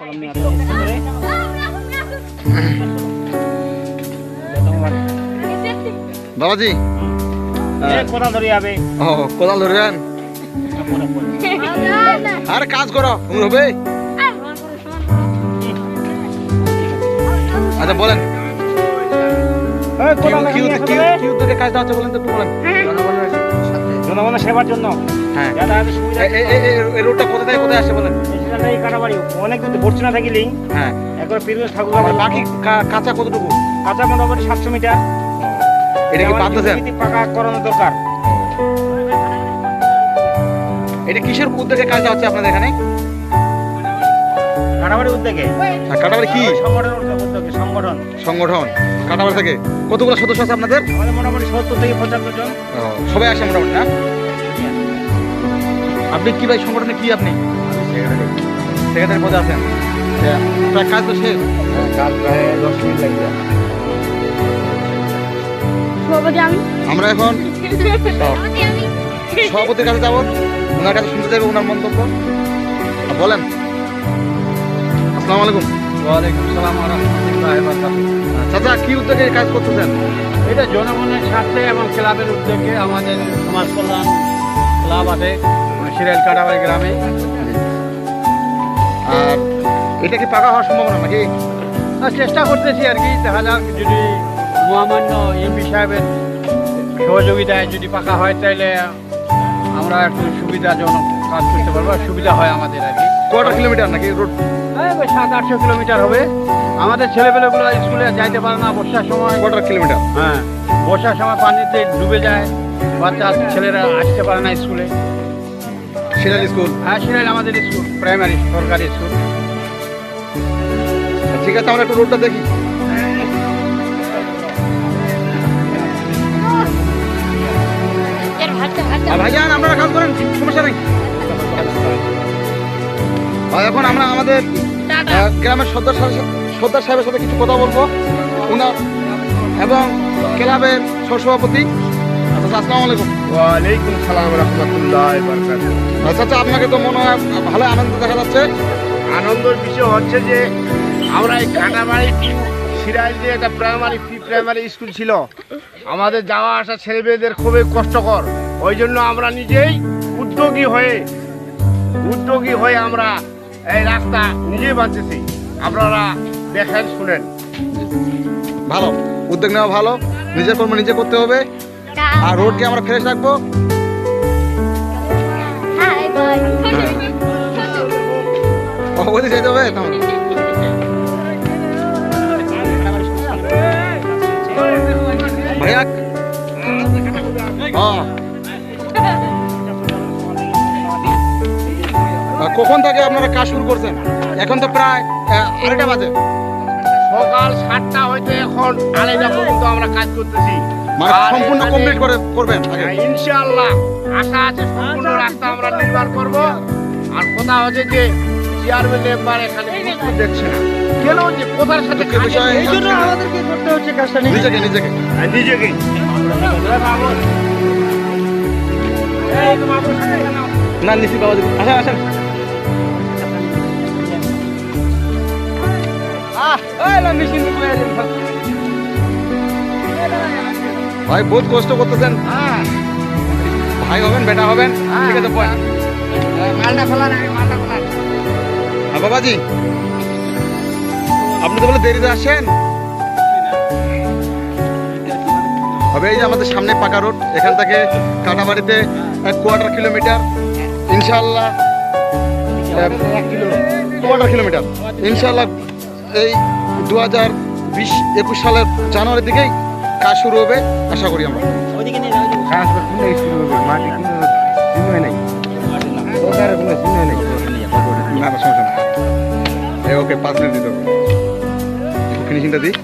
কলম নিয়ে বাবাজি এক কথা ধরে যাবে ও কোদাল আরে কাজ করো তুমি হবে। আচ্ছা বলেন। এই কি কোদাল কি নিয়ে উদ্যোগে- আসো কি করে। কি উদ্যোগে কাজটা হচ্ছে বলেন তো বলেন। জনগণের সেবার জন্য। হ্যাঁ। যাতায়াতের সুবিধা এই রোডটা কোথা থেকে কোথায় আসে বলেন? এই কাটাবাড়ি? অনেক দূর হ্যাঁ। একবার ঠাকুর বাকি কাঁচা কতটুকু? কাঁচা মোটামুটি সাতশো মিটার। এটা কি বাঁধতেছেন পাকা করানো দরকার। এটা কিসের উদ্যোগে কাজটা হচ্ছে আপনাদের এখানে? কাটাবাড়ি উদ্যোগে? কাটাবাড়ি কি? সংগঠন উদ্যোগে সংগঠন। সংগঠন। কাটাবাড়ি থেকে কতগুলো সদস্য আছে আপনাদের? আমাদের মোটামুটি সত্তর থেকে পঁচাত্তর জন। সবাই আসে মোটামুটি না? আপনি কি ভাই সংগঠনে কি আপনি? সেক্রেটারি পদে আছেন। আচ্ছা, প্রায় কাজ তো শেষ। কাজ প্রায় দশ মিনিট লাগবে। আমরা এখন সভাপতির কাছে যাব ওনার কাছে শুনতে যাবে ওনার মন্তব্য। বলেন। আসসালামু আলাইকুম। ওয়ালাইকুম সালাম চাচা কি উদ্যোগে কাজ করতেছেন? এটা জনগণের স্বার্থে এবং ক্লাবের উদ্যোগে আমাদের সমাজ কল্যাণ ক্লাব আছে। সিরিয়াল কাটাবাড়ি গ্রামে। আর এটা কি পাকা হওয়ার সম্ভাবনা নাকি? চেষ্টা করতেছি আর কি দেখা যাক যদি মহামান্য এমপি সাহেবের সহযোগিতায় যদি পাকা হয় তাহলে আমরা একটু সুবিধাজনক কাজ করতে পারব সুবিধা হয় আমাদের আর কি। কটা কিলোমিটার নাকি রোড? সাত আটশো কিলোমিটার হবে। আমাদের ছেলেপেলেগুলো স্কুলে যাইতে পারে না বর্ষার সময়। কটা কিলোমিটার? হ্যাঁ বর্ষার সময় পানিতে ডুবে যায় বাচ্চা ছেলেরা আসতে পারে না স্কুলে। সিরাল স্কুল? হ্যাঁ সিরাইল আমাদের স্কুল প্রাইমারি সরকারি স্কুল। ঠিক আছে আমরা একটু রোডটা দেখি। ভাইজান আপনারা কাজ করেন সমস্যা নেই। এখন আমরা আমাদের গ্রামের সর্দার সর্দার সাহেবের সাথে কিছু কথা বলব। ওনার এবং ক্লাবের সহসভাপতি আচ্ছা আসসালামু আলাইকুম। ওয়ালাইকুম সালাম রহমতুল্লাহ আচ্ছা আচ্ছা আপনাকে তো মনে হয় ভালো আনন্দ দেখা যাচ্ছে। আনন্দের বিষয় হচ্ছে যে আমরা এই কাটাবাড়ি সিরাজ যে একটা প্রাইমারি প্রি প্রাইমারি স্কুল ছিল। আমাদের যাওয়া আসা ছেলেমেয়েদের খুবই কষ্টকর। ওই জন্য আমরা নিজেই উদ্যোগী হয়ে উদ্যোগী হয়ে আমরা এই রাস্তা নিজেই বাঁচতেছি আপনারা দেখেন শুনেন। ভালো উদ্যোগ নেওয়া ভালো। নিজের কর্ম নিজে করতে হবে। আর রোডকে আমরা ফ্রেশ রাখব। কখন থেকে আপনারা কাজ শুরু করছেন? এখন তো প্রায় আড়াইটা বাজে। সকাল সাতটা হইতে এখন আড়াইটা পর্যন্ত আমরা কাজ করতেছি। মানে সম্পূর্ণ কমপ্লিট করে করবেন। হ্যাঁ, ইনশাআল্লাহ। আশা আছে সম্পূর্ণ রাস্তা আমরা নির্মাণ করব। আর কথা হচ্ছে যে চেয়ারম্যান মেম্বার এখানে দেখছে না। কেন যে কোথার সাথে এই জন্য আমাদেরকে করতে হচ্ছে কাজটা নিজেকে নিজেকে। নিজেকেই না নিশি বাবা আসেন আসেন। ভাই বহুত কষ্ট করতেছেন। ভাই হবেন বেটা হবেন? ঠিক আছে মালটা মালটা খোলা হ্যাঁ বাবাজি। আপনি তো বলে দেরিতে আসেন হবে এই যে আমাদের সামনে পাকা রোড এখান থেকে কাটাবাড়িতে এক কোয়ার্টার কিলোমিটার। ইনশাল্লাহ কোয়ার্টার কিলোমিটার। ইনশাল্লাহ এই দু হাজার বিশ একুশ সালের জানুয়ারির দিকেই কাজ শুরু হবে আশা করি আমরা। ওইদিকে নিয়ে যাও ওইদিকে। কাজ কোনো স্কুল হবে মাটি কোনো চিহ্ন নাই। সরকারের কোনো চিহ্ন নাই। না না সমস্যা নেই। ওকে পাঁচ মিনিট দিতে হবে। ফিনিশিংটা দিই।